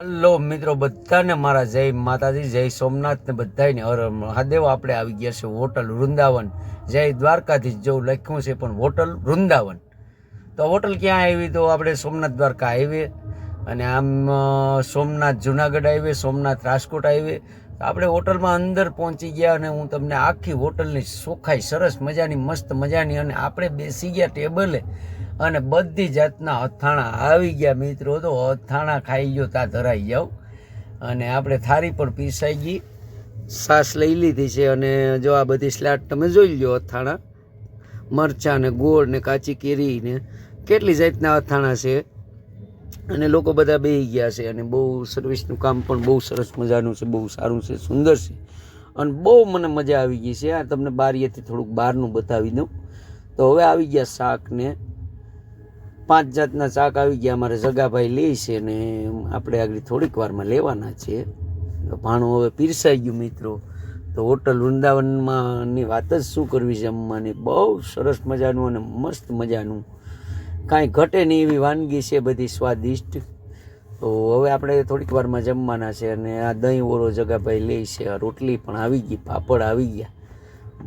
Hello મિત્રો, બધાને મારા જય માતાજી, જય સોમનાથ ને બધાને હર મહાદેવ, આપણે આવી ગયા છે હોટલ વૃંદાવન. જય દ્વારકાધીશ, જેવું લખ્યું છે પણ હોટલ વૃંદાવન. તો હોટલ ક્યાં આવી? તો આપણે સોમનાથ દ્વારકા હાઈવે અને આમ સોમનાથ જુનાગઢ હાઈવે, સોમનાથ રાજકોટ હાઈવે. આપણે હોટલમાં અંદર પહોંચી ગયા અને હું તમને આખી હોટલની સોખાઈ, સરસ મજાની, મસ્ત મજાની અને આપણે બેસી ગયા ટેબલે. અને બધી જાતના અથાણા. આવી ગયા મિત્રો તો અથાણા ખાઈ ગયો તા ધરાઈ જાઉં અને આપણે થારી પણ પીસાઈ ગઈ. સાસ લઈ લીધી છે અને જો આ બધી સ્લાટ તમે જોઈ લો અથાણા. મરચાં ને ગોળ ને કાચી કેરી ને કેટલી જાતના અથાણા છે. અને લોકો બધા બેહી ગયા છે અને બહુ સર્વિસનું કામ પણ બહુ સરસ મજાનું છે, બહુ સારું છે, સુંદર છે. અને બહુ મને મજા આવી ગઈ છે. આ તમને બારીએથી થોડુંક બહારનું બતાવી દઉં. તો હવે આવી ગયા શાક ને પાંચ જાતના શાક આવી ગયા. અમારે જગાભાઈ લે છે ને આપણે આગળ થોડીક વારમાં લેવાના છે. ભાણું હવે પીરસાઈ ગયું મિત્રો. તો હોટલ વૃંદાવનમાંની વાત જ શું કરવી જમવાની બહુ સરસ મજાનું અને મસ્ત મજાનું. કાંઈ ઘટે નહીં એવી વાનગી છે બધી સ્વાદિષ્ટ. તો હવે આપણે થોડીક વારમાં જમવાના છે અને આ દહીં ઓરો જગાભાઈ લે છે. રોટલી પણ આવી ગઈ, પાપડ આવી ગયા.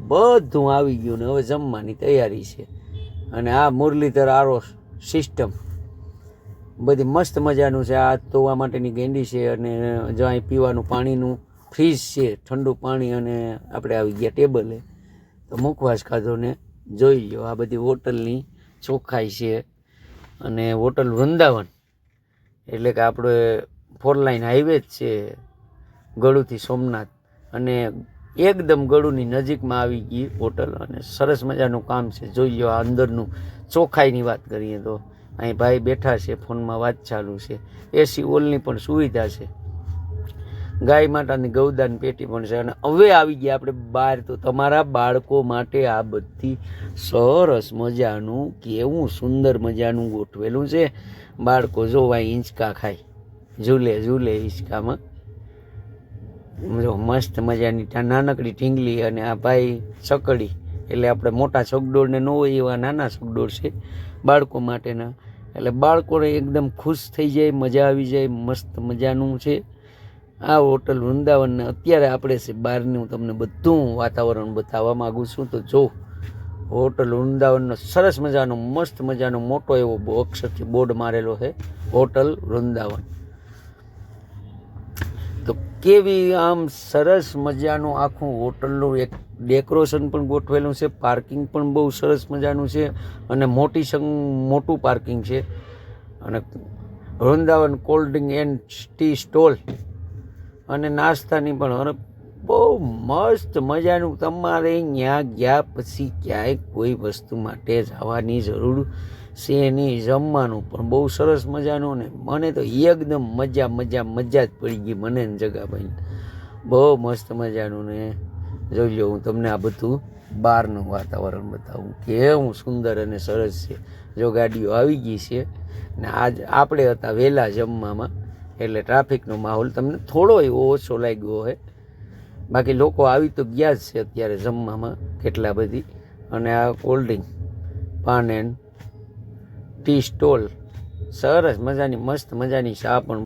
બધું આવી ગયું ને હવે જમવાની તૈયારી છે. અને આ મુરલીધર આરો સિસ્ટમ. બધી મસ્ત મજાનું છે. આ ધોવા માટેની ગેંડી છે અને જો અહીં પીવાનું પાણીનું ફ્રીજ છે, ઠંડુ પાણી અને આપણે આવી ગયા ટેબલે તો મુખવાસ ખાધો ને જોઈ લો આ બધી હોટલની ચોખ્ખાઈ છે અને હોટલ વૃંદાવન. એટલે કે આપણે ફોર લાઇન હાઈવે જ છે ગળુથી સોમનાથ. અને એકદમ ગળુની નજીકમાં આવી ગઈ હોટલ અને સરસ મજાનું કામ છે. જોઈ લો આ અંદરનું ચોખ્ખાઈની વાત કરીએ તો અહીં ભાઈ બેઠા છે, ફોનમાં વાત ચાલુ છે. એસી ઓલની પણ સુવિધા છે. ગાય માતાની ગૌદાન પેટી પણ છે અને હવે આવી ગયા આપણે બહાર. તો તમારા બાળકો માટે આ બધી સરસ મજાનું, કેવું સુંદર મજાનું ગોઠવેલું છે. બાળકો જોવા હિંચકા ખાય. ઝૂલે ઝૂલે હિંચકામાં. જો મસ્ત મજાની ત્યાં નાનકડી ઢીંગલી અને આ ભાઈ સકડી, એટલે આપણે મોટા સગડોળને ન હોય એવા નાના સગડોળ છે, બાળકો માટેના. એટલે બાળકોને એકદમ ખુશ થઈ જાય, મજા આવી જાય, મસ્ત મજાનું છે. આ હોટલ વૃંદાવનને અત્યારે આપણે છે બહારનું તમને બધું વાતાવરણ બતાવવા માગું છું. તો જો, હોટલ વૃંદાવનનો સરસ મજાનો, મસ્ત મજાનો મોટો એવો અક્ષરથી બોર્ડ મારેલો છે, હોટલ વૃંદાવન. તો કેવી આમ સરસ મજાનું આખું હોટલનું એક ડેકોરેશન પણ ગોઠવેલું છે, પાર્કિંગ પણ બહુ સરસ મજાનું છે અને મોટી સંગ, મોટું પાર્કિંગ છે. અને Vrindavan cold drink and tea stall અને નાસ્તાની પણ બહુ મસ્ત મજાનું. તમારે ત્યાં ગયા પછી ક્યાંય કોઈ વસ્તુ માટે જવાની જરૂર છે નહીં. જમવાનું પણ બહુ સરસ મજાનું ને મને તો એકદમ મજા મજા મજા જ પડી ગઈ મને ને જગાભાઈ બહુ મસ્ત મજાનું ને. જોઈ લો હું તમને આ બધું બહારનું વાતાવરણ બતાવું. કેવું સુંદર અને સરસ છે. જો ગાડીઓ આવી ગઈ છે ને આજ આપણે હતા વહેલા જમવામાં, એટલે ટ્રાફિકનો માહોલ તમને થોડો એવો ઓછો લાગ્યો હોય. બાકી લોકો આવી તો ગયા જ છે અત્યારે જમવામાં કેટલા બધી. અને આ cold drink paan and tea stall સરસ મજાની, મસ્ત મજાની ચા પણ